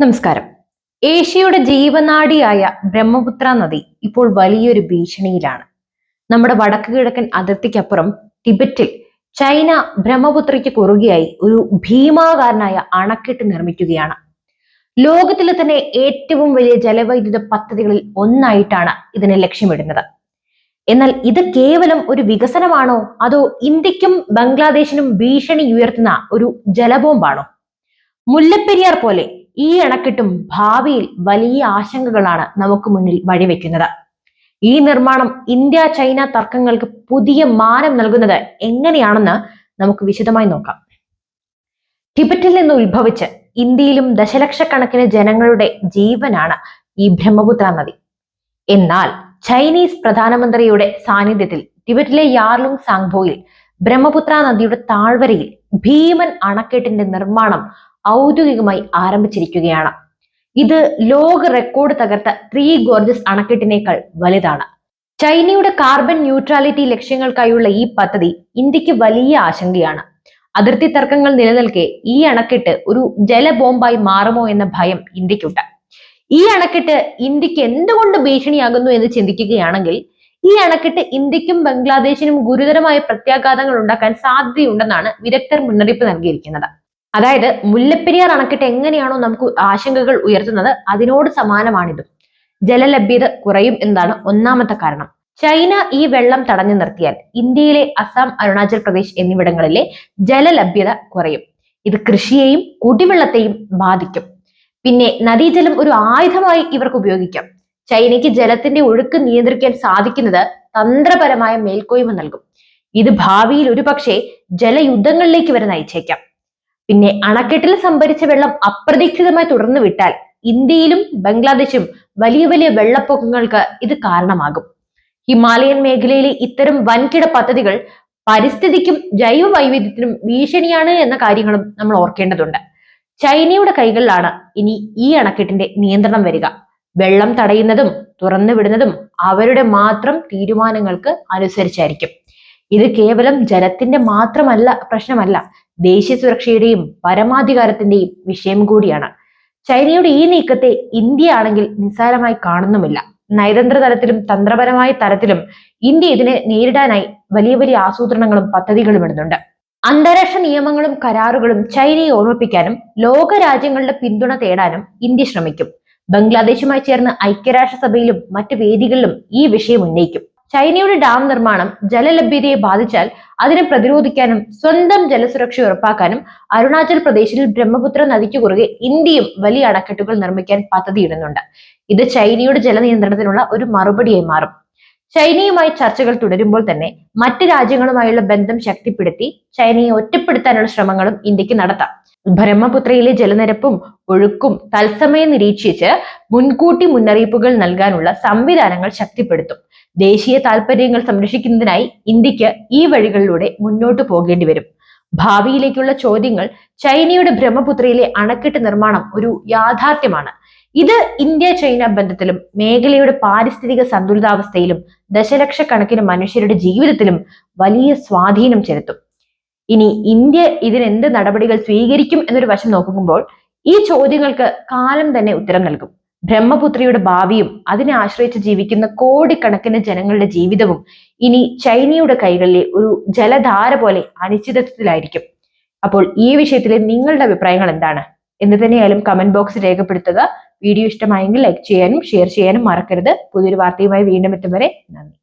നമസ്കാരം. ഏഷ്യയുടെ ജീവനാഡിയായ ബ്രഹ്മപുത്ര നദി ഇപ്പോൾ വലിയൊരു ഭീഷണിയിലാണ്. നമ്മുടെ വടക്ക് കിഴക്കൻ അതിർത്തിക്കപ്പുറം ടിബറ്റിൽ ചൈന ബ്രഹ്മപുത്രയ്ക്ക് കുറുകയായി ഒരു ഭീമാകാരനായ അണക്കെട്ട് നിർമ്മിക്കുകയാണ്. ലോകത്തിലെ തന്നെ ഏറ്റവും വലിയ ജലവൈദ്യുത പദ്ധതികളിൽ ഒന്നായിട്ടാണ് ഇതിനെ ലക്ഷ്യമിടുന്നത്. എന്നാൽ ഇത് കേവലം ഒരു വികസനമാണോ? അതോ ഇന്ത്യക്കും ബംഗ്ലാദേശിനും ഭീഷണി ഉയർത്തുന്ന ഒരു ജലബോംബാണോ? മുല്ലപ്പെരിയാർ പോലെ ഈ അണക്കെട്ടും ഭാവിയിൽ വലിയ ആശങ്കകളാണ് നമുക്ക് മുന്നിൽ വഴിവെക്കുന്നത്. ഈ നിർമ്മാണം ഇന്ത്യ ചൈന തർക്കങ്ങൾക്ക് പുതിയ മാനം നൽകുന്നത് എങ്ങനെയാണെന്ന് നമുക്ക് വിശദമായി നോക്കാം. ടിബറ്റിൽ നിന്ന് ഉത്ഭവിച്ച് ഇന്ത്യയിലും ദശലക്ഷക്കണക്കിന് ജനങ്ങളുടെ ജീവനാണ് ഈ ബ്രഹ്മപുത്ര നദി. എന്നാൽ ചൈനീസ് പ്രധാനമന്ത്രിയുടെ സാന്നിധ്യത്തിൽ ടിബറ്റിലെ യാർലുങ് സാങ്ബോയിൽ ബ്രഹ്മപുത്ര നദിയുടെ താഴ്വരയിൽ ഭീമൻ അണക്കെട്ടിന്റെ നിർമ്മാണം ഔദ്യോഗികമായി ആരംഭിച്ചിരിക്കുകയാണ്. ഇത് ലോക റെക്കോർഡ് തകർത്ത ത്രീ ഗോർജസ് അണക്കെട്ടിനേക്കാൾ വലുതാണ്. ചൈനയുടെ കാർബൺ ന്യൂട്രാലിറ്റി ലക്ഷ്യങ്ങൾക്കായുള്ള ഈ പദ്ധതി ഇന്ത്യയ്ക്ക് വലിയ ആശങ്കയാണ്. അതിർത്തി തർക്കങ്ങൾ നിലനിൽക്കെ ഈ അണക്കെട്ട് ഒരു ജലബോംബായി മാറുമോ എന്ന ഭയം ഇന്ത്യക്കുണ്ട്. ഈ അണക്കെട്ട് ഇന്ത്യയ്ക്ക് എന്തുകൊണ്ട് ഭീഷണിയാകുന്നു എന്ന് ചിന്തിക്കുകയാണെങ്കിൽ ഈ അണക്കെട്ട് ഇന്ത്യക്കും ബംഗ്ലാദേശിനും ഗുരുതരമായ പ്രത്യാഘാതങ്ങൾ ഉണ്ടാക്കാൻ സാധ്യതയുണ്ടെന്നാണ് വിദഗ്ധർ മുന്നറിയിപ്പ് നൽകിയിരിക്കുന്നത്. അതായത് മുല്ലപ്പെരിയാർ അണക്കെട്ട് എങ്ങനെയാണോ നമുക്ക് ആശങ്കകൾ ഉയർത്തുന്നത് അതിനോട് സമാനമാണിത്. ജലലഭ്യത കുറയും എന്നതാണ് ഒന്നാമത്തെ കാരണം. ചൈന ഈ വെള്ളം തടഞ്ഞു നിർത്തിയാൽ ഇന്ത്യയിലെ അസം അരുണാചൽ പ്രദേശ് എന്നിവിടങ്ങളിലെ ജലലഭ്യത കുറയും. ഇത് കൃഷിയെയും കുടിവെള്ളത്തെയും ബാധിക്കും. പിന്നെ നദീജലം ഒരു ആയുധമായി ഇവർക്ക് ഉപയോഗിക്കാം. ചൈനയ്ക്ക് ജലത്തിന്റെ ഒഴുക്ക് നിയന്ത്രിക്കാൻ സാധിക്കുന്നത് തന്ത്രപരമായ മേൽക്കോയ്മ നൽകും. ഇത് ഭാവിയിൽ ഒരുപക്ഷെ ജലയുദ്ധങ്ങളിലേക്ക് വരെ നയിച്ചേക്കാം പിന്നെ അണക്കെട്ടിൽ സംഭരിച്ച വെള്ളം അപ്രതീക്ഷിതമായി തുടർന്നു വിട്ടാൽ ഇന്ത്യയിലും ബംഗ്ലാദേശും വലിയ വലിയ വെള്ളപ്പൊക്കങ്ങൾക്ക് ഇത് കാരണമാകും. ഹിമാലയൻ മേഖലയിലെ ഇത്തരം വൻകിട പദ്ധതികൾ പരിസ്ഥിതിക്കും ജൈവ വൈവിധ്യത്തിനും ഭീഷണിയാണ് എന്ന കാര്യങ്ങളും നമ്മൾ ഓർക്കേണ്ടതുണ്ട്. ചൈനയുടെ കൈകളിലാണ് ഇനി ഈ അണക്കെട്ടിന്റെ നിയന്ത്രണം വരിക. വെള്ളം തടയുന്നതും തുറന്നു വിടുന്നതും അവരുടെ മാത്രം തീരുമാനങ്ങൾക്ക് അനുസരിച്ചായിരിക്കും. ഇത് കേവലം ജലത്തിന്റെ മാത്രമല്ല പ്രശ്നമല്ല. ദേശീയ സുരക്ഷയുടെയും പരമാധികാരത്തിന്റെയും വിഷയം കൂടിയാണ്. ചൈനയുടെ ഈ നീക്കത്തെ ഇന്ത്യ ആണെങ്കിൽ നിസ്സാരമായി കാണുന്നുമില്ല. നയതന്ത്ര തലത്തിലും തന്ത്രപരമായ തലത്തിലും ഇന്ത്യ ഇതിനെ നേരിടാനായി വലിയ വലിയ ആസൂത്രണങ്ങളും പദ്ധതികളും ഇടുന്നുണ്ട്. അന്താരാഷ്ട്ര നിയമങ്ങളും കരാറുകളും ചൈനയെ ഓർമ്മിപ്പിക്കാനും ലോക രാജ്യങ്ങളുടെ പിന്തുണ തേടാനും ഇന്ത്യ ശ്രമിക്കും. ബംഗ്ലാദേശുമായി ചേർന്ന് ഐക്യരാഷ്ട്രസഭയിലും മറ്റ് വേദികളിലും ഈ വിഷയം ഉന്നയിക്കും. ചൈനയുടെ ഡാം നിർമ്മാണം ജലലഭ്യതയെ ബാധിച്ചാൽ അതിനെ പ്രതിരോധിക്കാനും സ്വന്തം ജലസുരക്ഷ ഉറപ്പാക്കാനും അരുണാചൽ പ്രദേശിൽ ബ്രഹ്മപുത്ര നദിക്ക് കുറുകെ ഇന്ത്യയും വലിയ അണക്കെട്ടുകൾ നിർമ്മിക്കാൻ പദ്ധതിയിടുന്നുണ്ട്. ഇത് ചൈനയുടെ ജലനിയന്ത്രണത്തിനുള്ള ഒരു മറുപടിയായി മാറും. ചൈനയുമായി ചർച്ചകൾ തുടരുമ്പോൾ തന്നെ മറ്റ് രാജ്യങ്ങളുമായുള്ള ബന്ധം ശക്തിപ്പെടുത്തി ചൈനയെ ഒറ്റപ്പെടുത്താനുള്ള ശ്രമങ്ങളും ഇന്ത്യയ്ക്ക് നടത്താം. ബ്രഹ്മപുത്രയിലെ ജലനിരപ്പും ഒഴുക്കും തത്സമയം നിരീക്ഷിച്ച് മുൻകൂട്ടി മുന്നറിയിപ്പുകൾ നൽകാനുള്ള സംവിധാനങ്ങൾ ശക്തിപ്പെടുത്തും. ദേശീയ താൽപര്യങ്ങൾ സംരക്ഷിക്കുന്നതിനായി ഇന്ത്യയ്ക്ക് ഈ വഴികളിലൂടെ മുന്നോട്ട് പോകേണ്ടി വരും. ഭാവിയിലേക്കുള്ള ചോദ്യങ്ങൾ ചൈനയുടെ ബ്രഹ്മപുത്രയിലെ അണക്കെട്ട് നിർമ്മാണം ഒരു യാഥാർത്ഥ്യമാണ്. ഇത് ഇന്ത്യ ചൈന ബന്ധത്തിലും മേഖലയുടെ പാരിസ്ഥിതിക സന്തുലിതാവസ്ഥയിലും ദശലക്ഷക്കണക്കിന് മനുഷ്യരുടെ ജീവിതത്തിലും വലിയ സ്വാധീനം ചെലുത്തും. ഇനി ഇന്ത്യ ഇതിനെന്ത് നടപടികൾ സ്വീകരിക്കും എന്നൊരു വശം നോക്കുമ്പോൾ ഈ ചോദ്യങ്ങൾക്ക് കാലം തന്നെ ഉത്തരം നൽകും. ബ്രഹ്മപുത്രിയുടെ ഭാവിയും അതിനെ ആശ്രയിച്ച് ജീവിക്കുന്ന കോടിക്കണക്കിന് ജനങ്ങളുടെ ജീവിതവും ഇനി ചൈനയുടെ കൈകളിലെ ഒരു ജലധാര പോലെ അനിശ്ചിതത്വത്തിലായിരിക്കും. അപ്പോൾ ഈ വിഷയത്തിലെ നിങ്ങളുടെ അഭിപ്രായങ്ങൾ എന്താണ്? എന്ന് തന്നെയായാലും കമന്റ് ബോക്സ് രേഖപ്പെടുത്തുക. വീഡിയോ ഇഷ്ടമായെങ്കിൽ ലൈക്ക് ചെയ്യാനും ഷെയർ ചെയ്യാനും മറക്കരുത്. പുതിയൊരു വാർത്തയുമായി വീണ്ടും എത്തും വരെ നന്ദി.